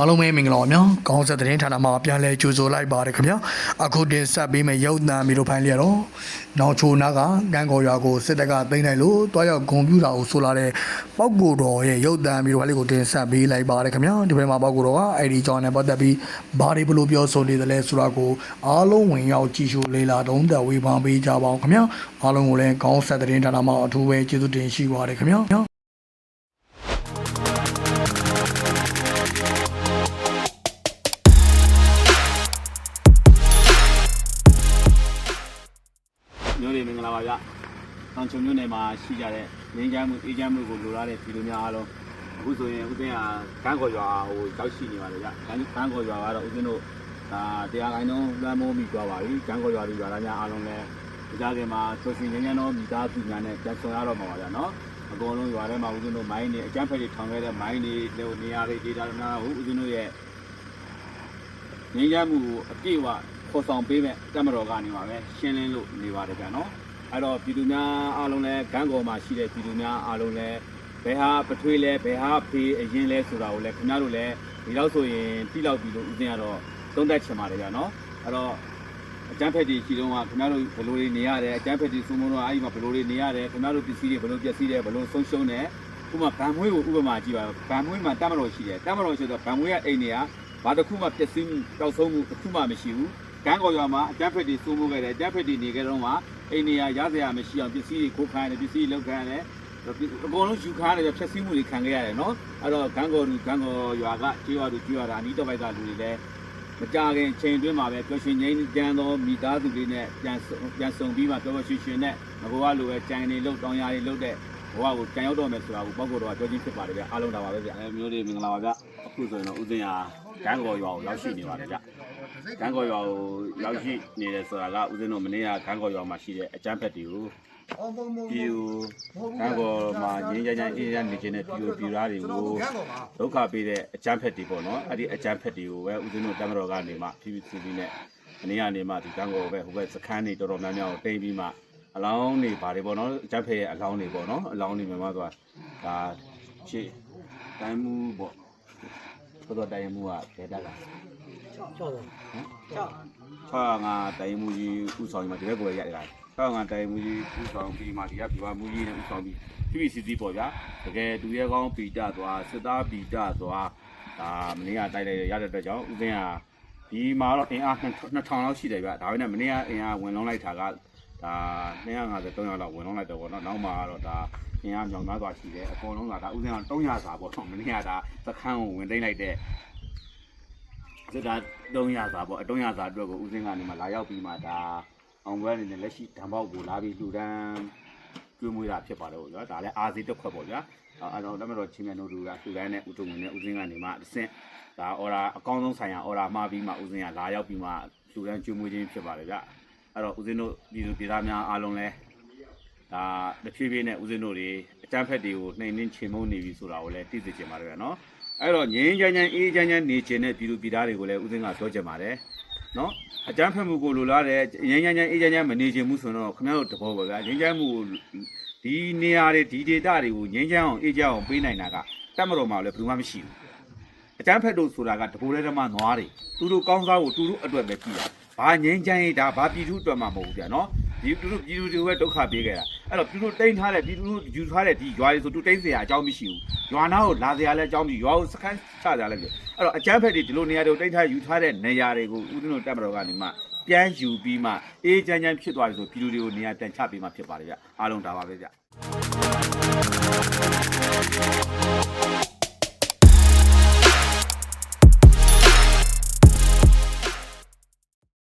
အားလုံးပဲမင်္ဂလာပါများခေါင်းဆက်သတင်းဌာနမှာပြန်လဲကြိုဆိုလိုက်ပါတယ်ခင်ဗျာအခုတင်ဆက်ပေးမယ့်ရုပ်သံမီလိုဖိုင်လျက်တော့နောက်ချိုနာကကန်းကော်ရွာကိုစစ်တပ်ကသိမ်းလိုက်လို့တွားရောက်ဂုံပြူတာကိုဆိုလာတဲ့ပောက်ကိုတော်ရဲ့ရုပ်သံမီလိုဖိုင်လေးကိုတင်ဆက်ပေးလိုက်ပါတယ်ခင်ဗျာဒီဘက်မှာပောက်ကိုတော်ကအဲ့ဒီကြောင်းနဲ့ပတ်သက်ပြီးဘာတွေဘလို့ပြောဆိုနေသလဲဆိုတာကိုအားလုံးဝင်ရောက်ကြည့်ရှုလေ့လာတုံးသက်ဝေဖန်ပေးကြပါအောင်ခင်ဗျာအားလုံးကိုလည်းခေါင်းဆက်သတင်းဌာနမှာအထူးပဲကျေးဇူးတင်ရှိပါတယ်ခင်ဗျာ လာပါဗျ။တောင်ချုံမျိုးနယ်မှာရှိကြတဲ့ငင်းချမ်းမှုအေးချမ်းမှုကိုလိုလားတဲ့ပြည်သူများအားလုံးအခုဆိုရင်ဦးသိန်းဟာကန်းခေါ်ရွာဟိုရောက်ရှိနေပါတယ်ဗျ။ကန်းကန်းခေါ်ရွာကတော့ဦးသိန်းတို့ဒါတရားခိုင်တော့လွှမ်းမိုးမိသွားပါပြီ။ကန်းခေါ်ရွာလူရွာသားများအားလုံးလည်းဒီကြခင်မှာဆိုရှင်ငင်းချမ်းသောမိသားစုများနဲ့ပြန်ဆောင်ရတော့မှာပါဗျာနော်။အကုန်လုံးရွာထဲမှာဦးသိန်းတို့မိုင်းတွေအကျန်းဖက်တွေထောင်ခဲ့တဲ့မိုင်းတွေတို့နေရာတွေဒေတာနာဟိုဦးသိန်းတို့ရဲ့ငင်းရမှုကိုအပြည့်အဝခေါ်ဆောင်ပေးမဲ့တမတော်ကနေပါပဲရှင်းလင်းလို့နေပါတယ်ဗျာနော် အဲ့တော့ပြည်သူများအားလုံးလည်းဂန်းကော်မှာရှိတဲ့ပြည်သူများအားလုံးလည်းဘယ်ဟာပထွေးလဲဘယ်ဟာဖေးအရင်လဲဆိုတာကိုလည်းခင်ဗျားတို့လည်းဒီလောက်ဆိုရင်တိလောက်ပြီလို့ဥစဉ်ကတော့သုံးသပ်ချင်ပါတယ်ဗျာနော်အဲ့တော့အကျန်းဖက်တီရှိတော့ကခင်ဗျားတို့ဘယ်လိုတွေနေရတယ်အကျန်းဖက်တီစုံမတော့အဲ့ဒီမှာဘယ်လိုတွေနေရတယ်ခင်ဗျားတို့ပစ္စည်းတွေဘယ်လိုပျက်စီးတယ်ဘယ်လိုဆုံးရှုံးတယ်ဥပမာဗန်မွေးကိုဥပမာကြည့်ပါဗန်မွေးမှာတမတော်ရှိတယ်တမတော်ရှိတော့ဗန်မွေးရဲ့အိမ်တွေကဘာတစ်ခုမှပျက်စီးမှုတောက်ဆုံးမှုတစ်ခုမှမရှိဘူး။ကန်းကော်ရွာမှာအကြမ်းဖက်တွေစိုးမိုးခဲ့တယ်။အကြမ်းဖက်တွေနေခဲ့တော့မှ အိမ်နေရရစရာမရှိအောင်ပစ္စည်းတွေခိုးခိုင်းတယ်ပစ္စည်းတွေလောက်ခိုင်းတယ်။အကုန်လုံးယူခါရတယ်ဖြက်စီးမှုတွေခံခဲ့ရတယ်နော်။အဲ့တော့ကန်းကော်လူကန်းကော်ရွာကကျွေးရွာသူကျွေးရွာတာအနီးတစ်ပိုက်ကလူတွေလည်းမကြခင်ချိန်တွင်းမှာပဲပျော်ရွှင်ငိမ့်ကြမ်းသောမိသားစုတွေနဲ့ပြန်ပြန်ဆုံပြီးမှပျော်ပျော်ရွှင်ရွှင်နဲ့ငကောကလိုပဲကြံနေလို့တောင်းရတွေလုပ်တဲ့ဘဝကိုကြံရောက်တော့မယ်ဆိုတာကိုပေါ့ကိုတော့ပြောချင်းဖြစ်ပါတယ်ဗျအားလုံးဒါပါပဲဗျအဲမျိုးတွေမင်္ဂလာပါဗျအခုဆိုရင်တော့ဦးစင်ဟာကန်းကော်ရွာကိုရောက်ရှိနေပါတယ်ဗျ ကန်းကော်ရွာကိုရောက်ရှိနေတယ်ဆိုတာကဦးစင်တို့မနေ့ကကန်းကော်ရွာမှာရှိတဲ့အကျန်းဖက်တွေကိုပြည်သူကန်းကော်မှာငင်းကြမ်းကြမ်းအေးရနေခြင်းနဲ့ပြည်သူပြည်သားတွေကိုဒုက္ခပေးတဲ့အကျန်းဖက်တွေပေါ့နော်အဲ့ဒီအကျန်းဖက်တွေကိုပဲဦးစင်တို့တမတော်ကနေမှဖြည်းဖြည်းချင်းနဲ့မနေ့ကနေမှဒီကန်းကော်ပဲဟိုဘက်စခန်းတွေတော်တော်များများကိုတိမ့်ပြီးမှအလောင်းတွေပါတယ်ပေါ့နော်အကျန်းဖက်ရဲ့အလောင်းတွေပေါ့နော်အလောင်းတွေမြန်မာသွားဒါရှေ့တိုင်းမှုပေါ့ဘုတော်တိုင်းမှုကဘယ်တက်လာ 6ငါတိုင်းမှုကြီးဥဆောင်ပြီးမှဒီဘက်ကိုရတယ်လား6ငါတိုင်းမှုကြီးဥဆောင်ပြီးမှဒီကပြပါမှုကြီးနဲ့ဥဆောင်ပြီးပြည်စီစီပေါ့ဗျာတကယ်သူရဲကောင်းပီတသွားစစ်သားပီတသွားဒါမနေ့ကတိုက်လိုက်ရတဲ့အတွက်ကြောင့်ဦးစင်းကဒီမှာတော့အင်အား2000လောက်ရှိတယ်ဗျဒါပေမဲ့မနေ့ကအင်အားဝင်လုံးလိုက်တာကဒါ250 300လောက်ဝင်လုံးလိုက်တော့ပေါ့နော်နောက်မှာတော့ဒါအင်အားမြောင်သားသွားရှိတယ်အကုန်လုံးကဒါဦးစင်းက300စာပေါ့နော်မနေ့ကဒါသခန်းကိုဝင်သိမ်းလိုက်တဲ့ စစ်သား300စာပေါ့အ300စာအတွက်ကိုဦးစင်းကနေမှလာရောက်ပြီးမှဒါအောင်ပွဲအနေနဲ့လက်ရှိဓာတ်ပေါက်ကိုလာပြီးလှူဒန်းကျွေးမွေးတာဖြစ်ပါတယ်ပေါ့ဗျာဒါလည်းအာစီတစ်ခွက်ပေါ့ဗျာအဲတော့တမတော်ချင်းမြတ်တို့ကလှူဒန်းတဲ့ဥတုငွေနဲ့ဦးစင်းကနေမှတစ်ဆင့်ဒါအော်ရာအကောင်းဆုံးဆိုင်ရာအော်ရာမှာပြီးမှဦးစင်းကလာရောက်ပြီးမှလှူဒန်းကျွေးမွေးခြင်းဖြစ်ပါတယ်ဗျာအဲ့တော့ဦးစင်းတို့ပြည်သူပြည်သားများအားလုံးလည်းဒါတစ်ဖြည်းဖြည်းနဲ့ဦးစင်းတို့တွေအတန်းဖက်တွေကိုနှိမ်နှင်းချေမှုန်းနေပြီဆိုတာကိုလည်းသိစေချင်ပါတယ်ဗျာနော် အဲ့တော့ငင်းချမ်းချမ်းအေးချမ်းချမ်းနေခြင်းနဲ့ပြည်သူပြည်သားတွေကိုလည်းဦးစင်းကပြောချင်ပါတယ်နော်အကြမ်းဖက်မှုကိုလိုလားတဲ့ငင်းချမ်းချမ်းအေးချမ်းချမ်းမနေခြင်းမှုဆိုတော့ခင်ဗျားတို့တဘောပါဗျာငင်းချမ်းမှုကိုဒီနေရာတွေဒီဒေတာတွေကိုငင်းချမ်းအောင်အေးချမ်းအောင်ပေးနိုင်တာကတတ်မတော်မှာလည်းဘယ်သူမှမရှိဘူးအကြမ်းဖက်တို့ဆိုတာကတဘောလဲတမနွားတွေသူတို့ကောင်းစားကိုသူတို့အတွက်ပဲကြည့်တာဘာငင်းချမ်းရေးဒါဘာပြည်သူအတွက်မှမဟုတ်ဘူးဗျာနော်ဒီသူတို့ပြည်သူတွေပဲဒုက္ခပေးခဲ့တာအဲ့တော့ပြည်သူတိမ့်ထားတဲ့ပြည်သူယူထားတဲ့ဒီရွာတွေဆိုသူတိမ့်เสียအကြောင်းမရှိဘူး ရွာနာကိုလာစရာလဲအကြောင်းပြီးရွာကိုစခန်းချစရာလဲပြီးအဲ့တော့အကျန်းဖက်တွေဒီလိုနေရာတွေကိုတိတ်ထားယူထားတဲ့နေရာတွေကိုဦးတင်းတို့တပ်မတော်ကနေမှပြန်ယူပြီးမှအေးချမ်းချမ်းဖြစ်သွားပြီဆိုပြည်သူတွေကိုနေရာပြန်ချပေးမှဖြစ်ပါတယ်ဗျအားလုံးဒါပါပဲဗျ